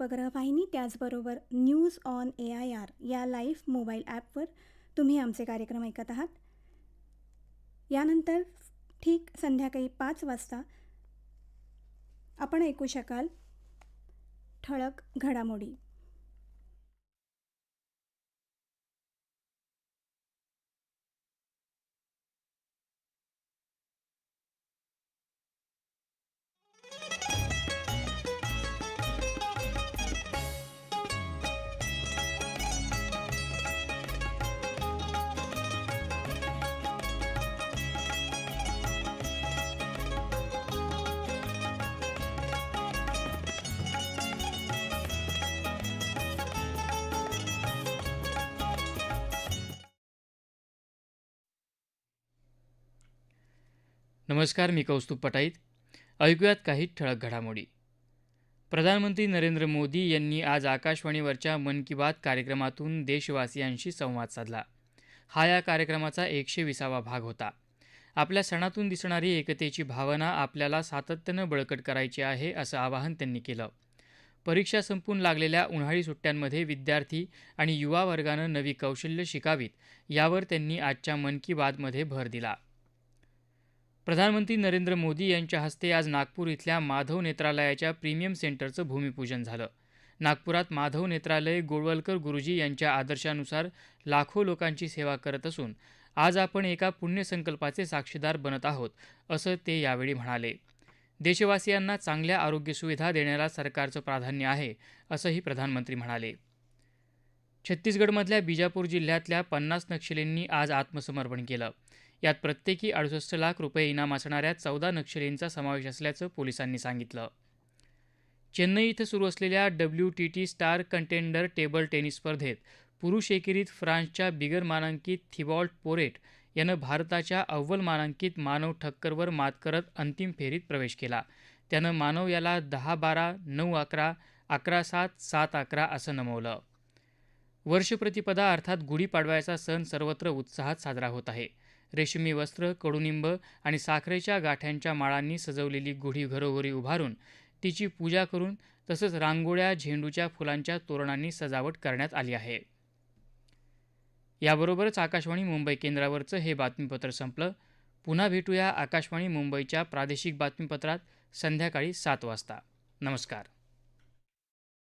उपग्रहवाहिनी त्याचबरोबर news on A I R या live mobile ॲपवर तुम्ही आमचे कार्यक्रम ऐकत आहात. यानंतर ठीक संध्याकाळी पाच वाजता आपण ऐकू शकाल ठळक घडामोडी. नमस्कार मी कौस्तुभ पटाईत. ऐकूयात काही ठळक घडामोडी. प्रधानमंत्री नरेंद्र मोदी यांनी आज आकाशवाणीवरच्या मन की बात कार्यक्रमातून देशवासियांशी संवाद साधला. हा या कार्यक्रमाचा एकशे विसावा भाग होता. आपल्या सणातून दिसणारी एकतेची भावना आपल्याला सातत्यानं बळकट करायची आहे असं आवाहन त्यांनी केलं. परीक्षा संपून लागलेल्या उन्हाळी सुट्ट्यांमध्ये विद्यार्थी आणि युवा वर्गानं नवी कौशल्य शिकावीत यावर त्यांनी आजच्या मन की बातमध्ये भर दिला. प्रधानमंत्री नरेंद्र मोदी यांच्या हस्ते आज नागपूर इथल्या माधव नेत्रालयाच्या प्रीमियम सेंटरचं भूमिपूजन झालं. नागपुरात माधव नेत्रालय गोळवलकर गुरुजी यांच्या आदर्शानुसार लाखो लोकांची सेवा करत असून आज आपण एका पुण्यसंकल्पाचे साक्षीदार बनत आहोत असं ते यावेळी म्हणाले. देशवासियांना चांगल्या आरोग्य सुविधा देण्याला सरकारचं प्राधान्य आहे असंही प्रधानमंत्री म्हणाले. छत्तीसगडमधल्या बिजापूर जिल्ह्यातल्या पन्नास नक्षलींनी आज आत्मसमर्पण केलं. यात प्रत्येकी अडुसष्ट लाख रुपये इनाम असणाऱ्या चौदा नक्षलींचा समावेश असल्याचं पोलिसांनी सांगितलं. चेन्नई इथं सुरू असलेल्या W T T star contender table tennis स्पर्धेत पुरुष एकेरीत फ्रान्सच्या बिगर मानांकित थिबॉल्ट पोरेट यानं भारताच्या अव्वल मानांकित मानव ठक्करवर मात करत अंतिम फेरीत प्रवेश केला. त्यानं मानव याला दहा बारा नऊ अकरा अकरा सात सात अकरा असं नमवलं. वर्षप्रतिपदा अर्थात गुढीपाडव्याचा सण सर्वत्र उत्साहात साजरा होत आहे. रेशमी वस्त्र कडुनिंब आणि साखरेच्या गाठ्यांच्या माळांनी सजवलेली गुढी घरोघरी उभारून तिची पूजा करून तसंच रांगोळ्या झेंडूच्या फुलांच्या तोरणांनी सजावट करण्यात आली आहे. याबरोबरच आकाशवाणी मुंबई केंद्रावरचं हे बातमीपत्र संपलं. पुन्हा भेटूया आकाशवाणी मुंबईच्या प्रादेशिक बातमीपत्रात संध्याकाळी सात वाजता. नमस्कार.